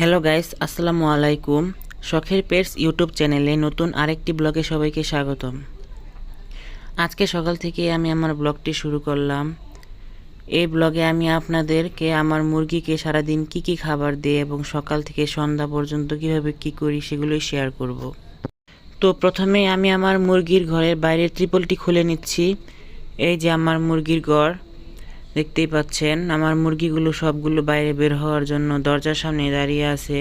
Hello guys আসসালামু আলাইকুম শখের পেটস ইউটিউব চ্যানেলে নতুন আরেকটি ব্লগে সবাইকে স্বাগতম। আজকে সকাল থেকে আমি আমার ব্লগটি শুরু করলাম। এই ব্লগে আমি আপনাদেরকে আমার মুরগিকে সারাদিন কি কি খাবার দিই এবং সকাল থেকে সন্ধ্যা পর্যন্ত কীভাবে কি করি সেগুলোই শেয়ার করব। তো প্রথমে আমি আমার মুরগির ঘরের বাইরের ত্রিপলটি খুলে নিচ্ছি। এই যে আমার মুরগির ঘর। দেখতেই পাচ্ছেন, আমার মুরগিগুলো সবগুলো বাইরে বের হওয়ার জন্য দরজার সামনে দাঁড়িয়ে আছে।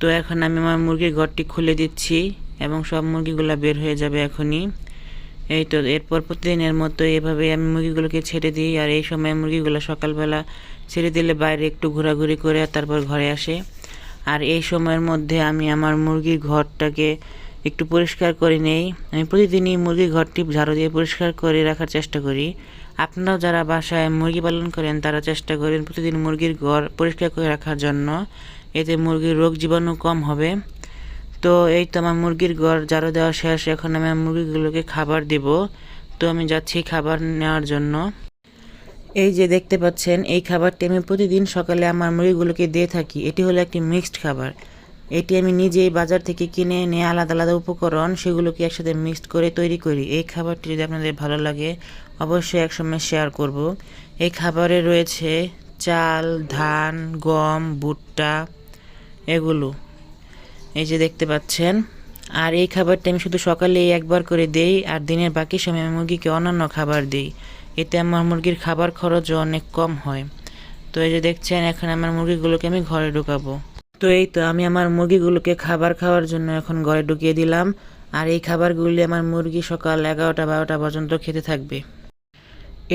তো এখন আমি আমার মুরগির ঘরটি খুলে দিচ্ছি এবং সব মুরগিগুলো বের হয়ে যাবে এখনই। এই তো, এরপর প্রতিদিনের মতো এভাবে আমি মুরগিগুলোকে ছেড়ে দিই আর এই সময় মুরগিগুলো সকালবেলা ছেড়ে দিলে বাইরে একটু ঘোরাঘুরি করে তারপর ঘরে আসে। আর এই সময়ের মধ্যে আমি আমার মুরগির ঘরটাকে একটু পরিষ্কার করে নেই। আমি প্রতিদিনই মুরগির ঘরটি ঝাড়ু দিয়ে পরিষ্কার করে রাখার চেষ্টা করি। আপনারাও যারা বাসায় মুরগি পালন করেন, তারা চেষ্টা করেন প্রতিদিন মুরগির ঘর পরিষ্কার করে রাখার জন্য। এতে মুরগির রোগ জীবাণু কম হবে। তো এই তো আমার মুরগির ঘর, ঝাড়ু দেওয়া শেষ। এখন আমি মুরগিগুলোকে খাবার দেব। তো আমি যাচ্ছি খাবার নেওয়ার জন্য। এই যে দেখতে পাচ্ছেন, এই খাবারটি আমি প্রতিদিন সকালে আমার মুরগিগুলোকে দিয়ে থাকি। এটি হলো একটি মিক্সড খাবার। এটি আমি নিজেই বাজার থেকে কিনে এনে আলাদা আলাদা উপকরণ, সেগুলোকে একসাথে মিক্সড করে তৈরি করি। এই খাবারটি যদি আপনাদের ভালো লাগে, অবশ্যই একসময় শেয়ার করব। এই খাবারে রয়েছে চাল, ধান, গম, ভুট্টা, এগুলো। এই যে দেখতে পাচ্ছেন। আর এই খাবারটা আমি শুধু সকালে একবার করে দেই, আর দিনের বাকি সময় আমি মুরগিকে অন্যান্য খাবার দিই। এতে আমার মুরগির খাবার খরচও অনেক কম হয়। তো এই যে দেখছেন, এখন আমার মুরগিগুলোকে আমি ঘরে ঢুকাবো। তো এই তো আমি আমার মুরগিগুলোকে খাবার খাওয়ার জন্য এখন ঘরে ঢুকিয়ে দিলাম। আর এই খাবারগুলি আমার মুরগি সকাল এগারোটা বারোটা পর্যন্ত খেতে থাকবে।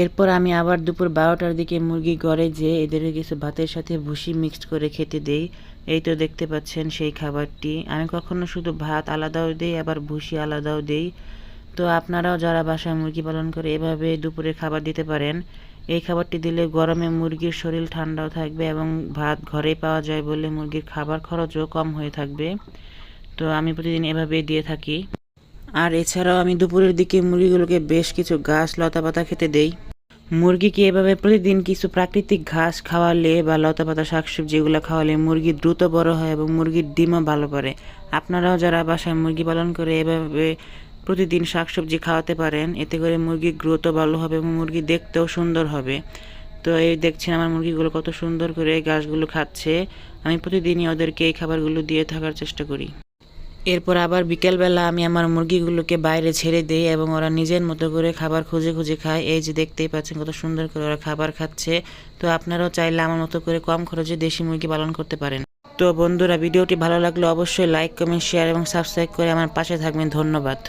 এরপর আমি আবার দুপুর বারোটার দিকে মুরগি ঘরে যেয়ে এদেরকে কিছু ভাতের সাথে ভুসি মিক্সড করে খেতে দেই। এই তো দেখতে পাচ্ছেন সেই খাবারটি। আমি কখনো শুধু ভাত আলাদাও দিই, আবার ভুসি আলাদাও দিই। তো আপনারাও যারা বাসায় মুরগি পালন করে এভাবে দুপুরে খাবার দিতে পারেন এই খাবারটি দিলে গরমে মুরগির শরীর ঠান্ডাও থাকবে এবং ভাত ঘরেই পাওয়া যায় বলে মুরগির খাবার খরচও কম হয়ে থাকবে। তো আমি প্রতিদিন এভাবেই দিয়ে থাকি। আর এছাড়াও আমি দুপুরের দিকে মুরগিগুলোকে বেশ কিছু ঘাস লতা পাতা খেতে দেই। মুরগিকে এভাবে প্রতিদিন কিছু প্রাকৃতিক ঘাস খাওয়ালে বা লতা পাতা শাকসবজি এগুলো খাওয়ালে মুরগি দ্রুত বড় হয় এবং মুরগির ডিমও ভালো পারে আপনারাও যারা বাসায় মুরগি পালন করে এভাবে প্রতিদিন শাকসবজি খাওয়াতে পারেন। এতে করে মুরগির গ্রোথও ভালো হবে এবং মুরগি দেখতেও সুন্দর হবে। তো এই দেখছেন আমার মুরগিগুলো কত সুন্দর করে ঘাসগুলো খাচ্ছে। আমি প্রতিদিনই ওদেরকে এই খাবারগুলো দিয়ে থাকার চেষ্টা করি। এরপর আবার বিকেলবেলা আমি আমার মুরগিগুলোকে বাইরে ছেড়ে দিই এবং ওরা নিজের মতো করে খাবার খুঁজে খুঁজে খায়। এই যে দেখতেই পাচ্ছেন কত সুন্দর করে ওরা খাবার খাচ্ছে। তো আপনারাও চাইলে আমার মতো করে কম খরচে দেশি মুরগি পালন করতে পারেন। তো বন্ধুরা, ভিডিওটি ভালো লাগলে অবশ্যই লাইক কমেন্ট শেয়ার এবং সাবস্ক্রাইব করে আমার পাশে থাকবেন। ধন্যবাদ।